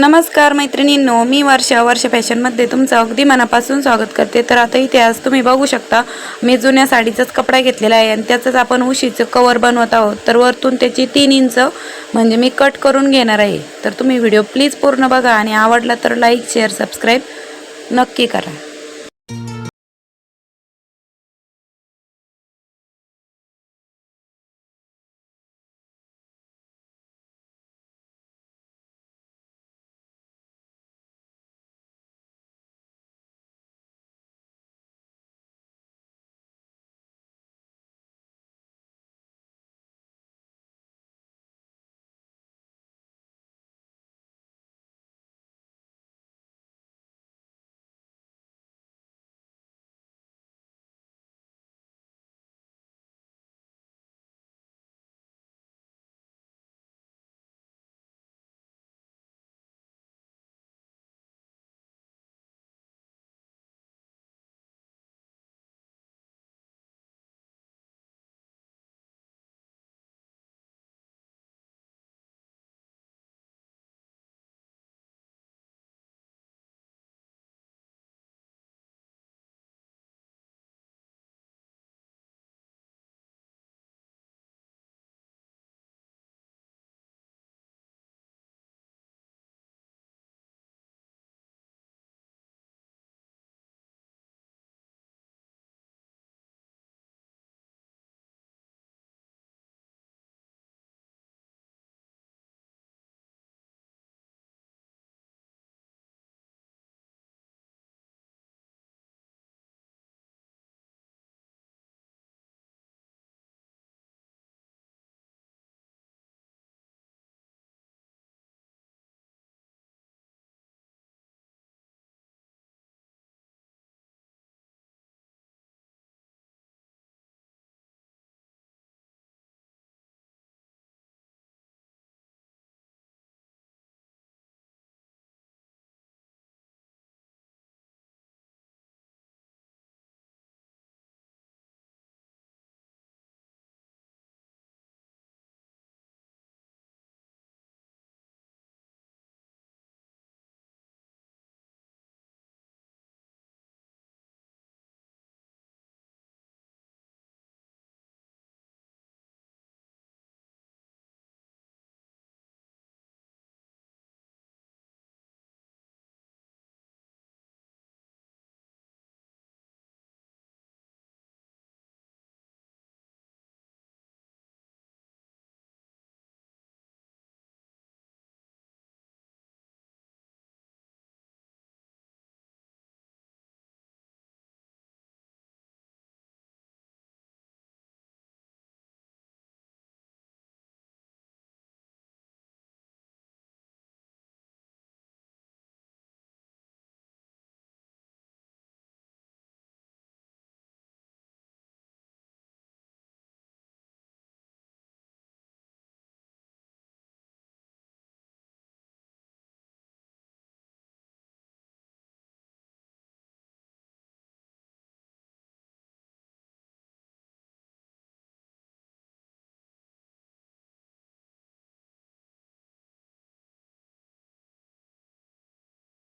नमस्कार मैत्रिणींनो मी वर्षा वर्षा फॅशनमध्ये तुमचं अगदी मनापासून स्वागत करते. तर आता इथे आज तुम्ही बघू शकता मी जुन्या साडीचाच कपडा घेतलेला आहे आणि त्याचंच आपण उशीचं कवर बनवत आहोत. तर वरतून त्याची तीन इंच म्हणजे मी कट करून घेणार आहे. तर तुम्ही व्हिडिओ प्लीज पूर्ण बघा आणि आवडला तर लाईक शेअर सबस्क्राईब नक्की करा.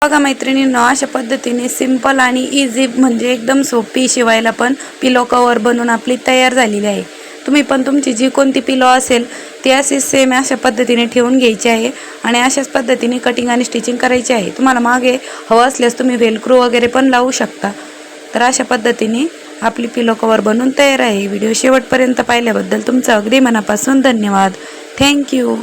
बघा मैत्रिणींनो अशा पद्धतीने सिंपल आणि इझी म्हणजे एकदम सोपी शिवायला पण पिलो कवर बनवून आपली तयार झालेली आहे. तुम्ही पण तुमची जी कोणती पिलो असेल ती अशी सेम अशा पद्धतीने ठेवून घ्यायची आहे आणि अशाच पद्धतीने कटिंग आणि स्टिचिंग करायची आहे. तुम्हाला मागे हवं असल्यास तुम्ही वेलक्रो वगैरे पण लावू शकता. तर अशा पद्धतीने आपली पिलो कवर बनवून तयार आहे. व्हिडिओ शेवटपर्यंत पाहिल्याबद्दल तुमचं अगदी मनापासून धन्यवाद. थँक्यू